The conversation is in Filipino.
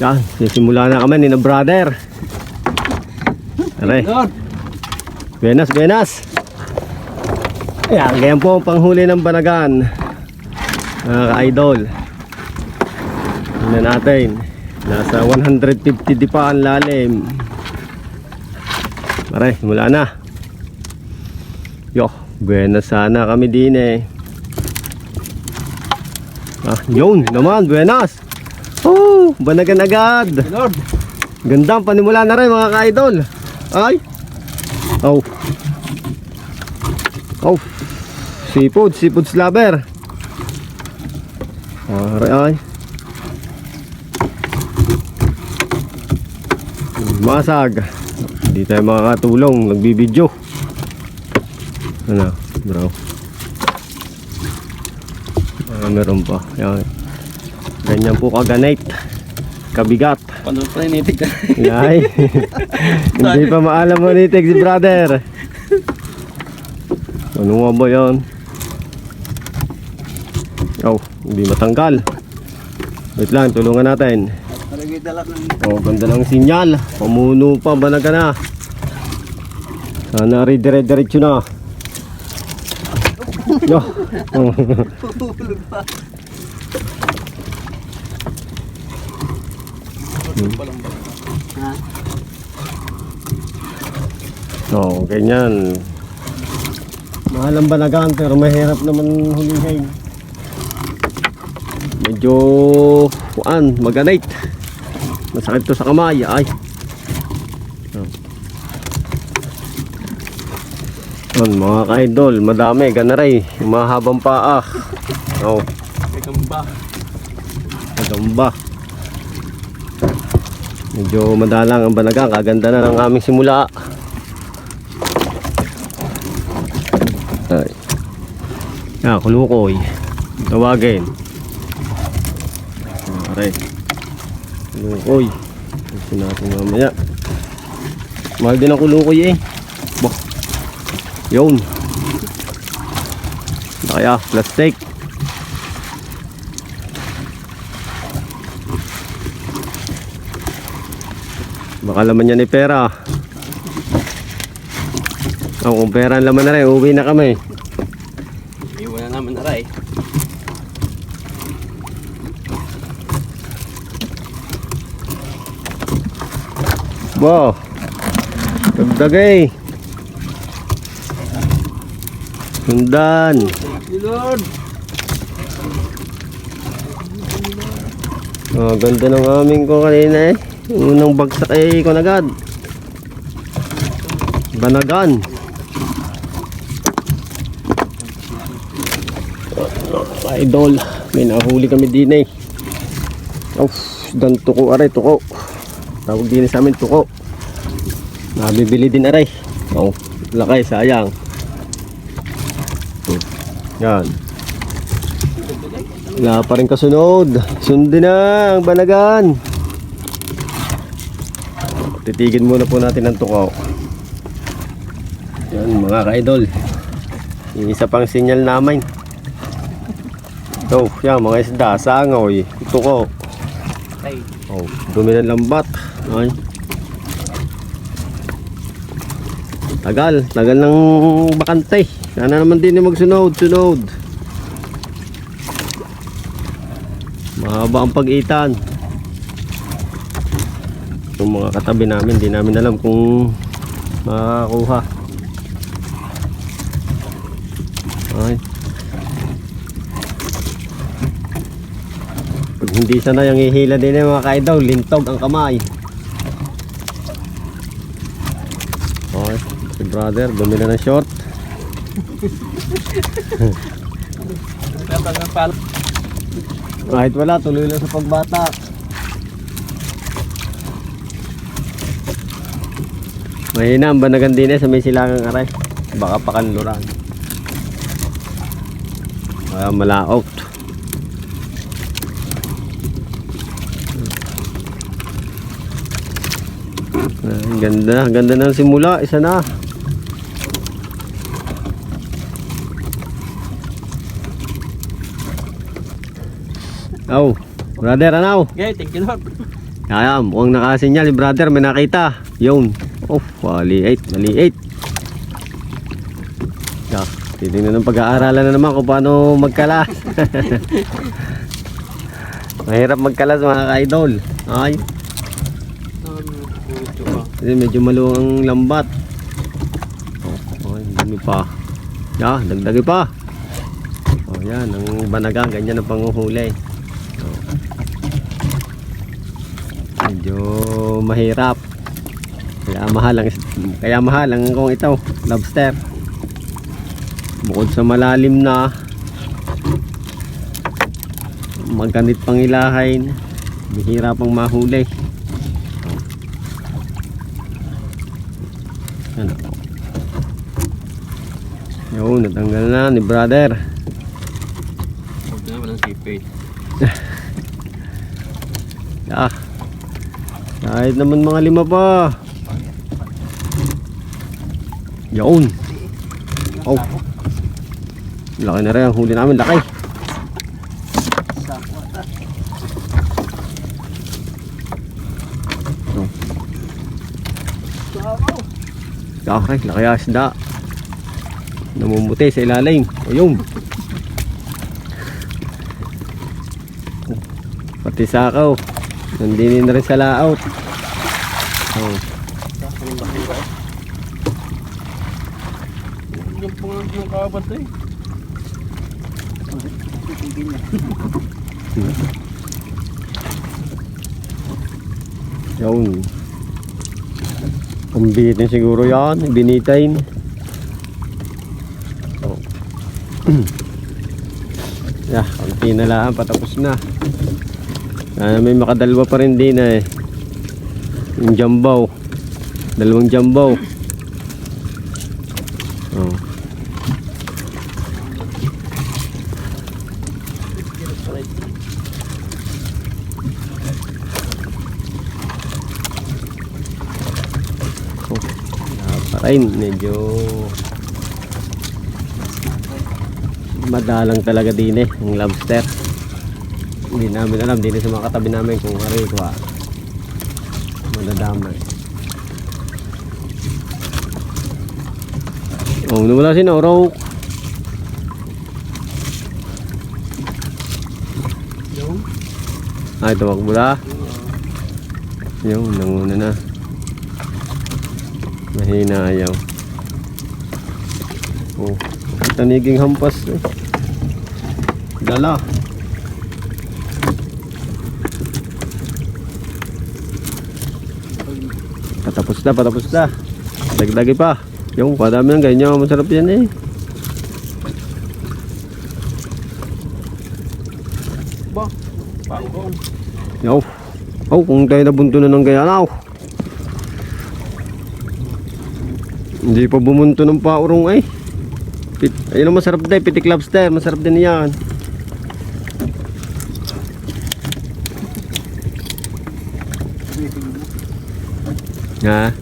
Yan, sisimula na kami ni na brother. Aray, buenas, buenas. Ayan, ganyan po ang panghuli ng banagan. Mga ka-idol. Tingnan natin. Nasa 150 di pa ang lalim. Aray, mula na. Yo, buenas sana kami din eh. Ah, yun naman, buenas. Oh, banagan agad. Lord. Ganda ang panimula na rin mga ka-idol. Ay. Oh. Oh. Seafood, seafood slabber. Ay, ay. Masag. Hindi tayo makakatulong. Nagbibidyo. Ano, bro? Ah, meron pa. Yan. Ganyan po kaganate. Kabigat. Paano pa initig ka? Hindi pa maalam mo ni si brother. Ano nga ba yan? Oh, hindi matanggal. Wait lang, tulungan natin. Oh, ganda ng sinyal. Pamuno pa, banaga na. Sana ridire-diretso na. Yo. Ha? Oo, ganyan. Mahal ang banagan pero mahirap naman hulihin. Medyo kuan, maganate. Masakit to sa kamay, ay. Oh. Yan, mga ka-idol, madami, ganaray, mahabang paa. Oh, May kamba. magamba. Medyo madalang ang banagang, kaganda na ng aming simula. Ay. Ah, kulukoy. Tawagin. Aray. Kulukoy. Gusto natin mamaya. Mahal din ang kulukoy eh. Bah. Yun. Kaya, plastic. Baka laman yan ni pera. Oh, kung pera ang laman na rin, uwi na kami. Iwan na naman aray. Wow. Dagdagay. Sundan. Lord. Oh, ganda ng aming ko kanina eh. Unang bagsak eh, ko agad. Banagan. Idol, may nahuli kami din eh. Of, dan tuko aray, tuko. Tawag din sa amin tuko. Nabibili din aray. Oh, lakay, sayang. Yan. Wala pa rin kasunod. Sundin na ang banagan. Titigin muna po natin ang tukaw. Yan mga ka-idol. Yung isa pang sinyal namin. So, yan mga isda, sangoy, tukaw. Oh, dumi ng lambat. Ay. Tagal, tagal ng bakante. Sana naman din yung magsunod, sunod. Mahaba ang pag-itan. Yung mga katabi namin, di namin alam kung makakakuha. Ay. Pag hindi sana yung ihila din yung mga kaidaw, lintog ang kamay. Okay, si brother, dumi na ng short. Kahit wala, tuloy lang sa pagbata. Mahina ang banagan din eh sa may silangang aray. Baka pakanluran. Kaya malaot. Ah, Ang ganda, ang ganda ng simula. Isa na. Oh, brother, ano? Okay, thank you Lord. Kaya, mukhang nakasinyal, brother, may nakita. Yun. Oh, maliit, maliit. Yeah, titingnan ng pag-aaralan na naman kung paano magkala. Mahirap magkalas mga ka-idol. Ay, kasi medyo maluwang ang lambat. Oh, ay, dami pa. Yeah, dagdagi pa. Oh, yan, ang banaga, ganyan ang panguhuli. Oh. Medyo mahirap. Kaya mahal ang kaya mahal ang kung ito, lobster. Bukod sa malalim na magkanit pang ilahin, bihira pang mahuli. Ano? Yun, natanggal na ni brother. Huwag na walang sipit. Ah. Kahit naman mga lima pa. Yun. Oh. Laki na rin ang huli namin, laki. Oh. Laki, laki asda. Namumuti sa ilalim. Ayun. Pati sakaw. Nandini na rin sa laot. Oh. Anong ba ba? Yung pangalan ng kabat eh. Yun. Kumbitin siguro yan. Binitain. Oh. yeah, konti na lang. Patapos na. Sana may makadalwa pa rin din eh. Yung jambaw. Dalawang jambaw. Oh. Rin. Medyo madalang talaga din eh. Ang lobster. Hindi namin alam. Hindi sa mga katabi namin kung hari ko ah. Madadamay. Oh, nawala si Noro. Ay, tumakbo na. Yung, nanguna na. Mahina ayaw. Oh, taniging hampas. Eh. Dala. Patapos na, patapos na. Dagdagi pa. Yung, padami ng ganyan. Masarap yan eh. Ba? Pangkong. Yo. Oh, kung tayo nabunto na ng gayanaw. Hindi pa bumunto ng paurong ay. Pit, ayun ang masarap din, pitik lobster, masarap din yan. Ha?